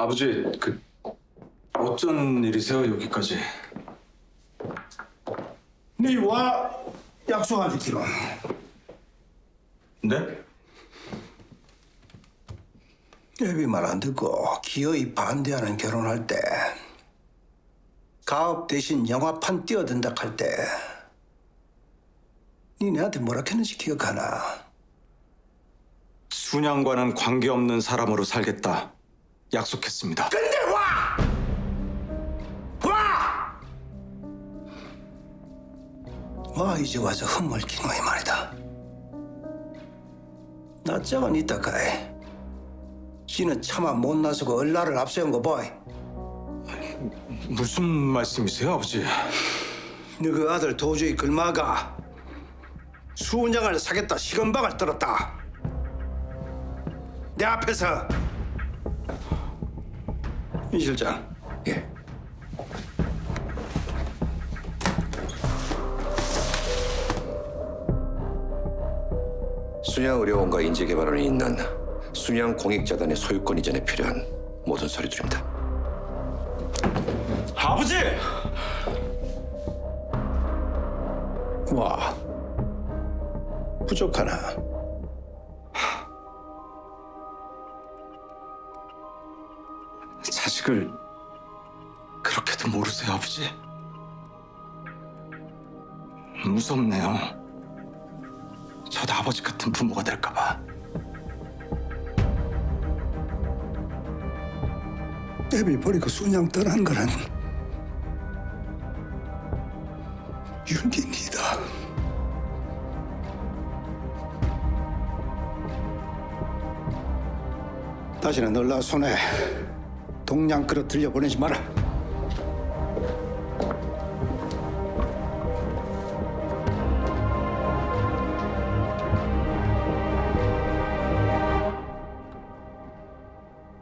아버지 그 어쩐 일이세요 여기까지? 네와 약속하지 기로. 네? 애비 말 안 듣고 기어이 반대하는 결혼할 때 가업 대신 영화판 뛰어든다 할 때니 내한테 뭐라 했는지 기억하나? 순양과는 관계없는 사람으로 살겠다 약속했습니다. 근데 와! 와! 와 이제 와서 흠을긴 거이 말이다. 낯짝은 있다카이. 지는 차마 못 나서고 얼라를 앞세운 거 보이. 무슨 말씀이세요 아버지? 너그 아들 도저히 글마가 수은장을 사겠다 시건방을 떨었다. 내 앞에서 이 실장. 예. 순양의료원과 인재개발원이 있는 순양공익재단의 소유권 이전에 필요한 모든 서류들입니다. 아버지! 와 부족하나? 자식을 그렇게도 모르세요 아버지? 무섭네요. 저도 아버지 같은 부모가 될까봐. 애비 버리고 순양 떠난 거는 윤기 니다. 다시는 놀라 손에 동냥 끌어 들려 보내지 마라.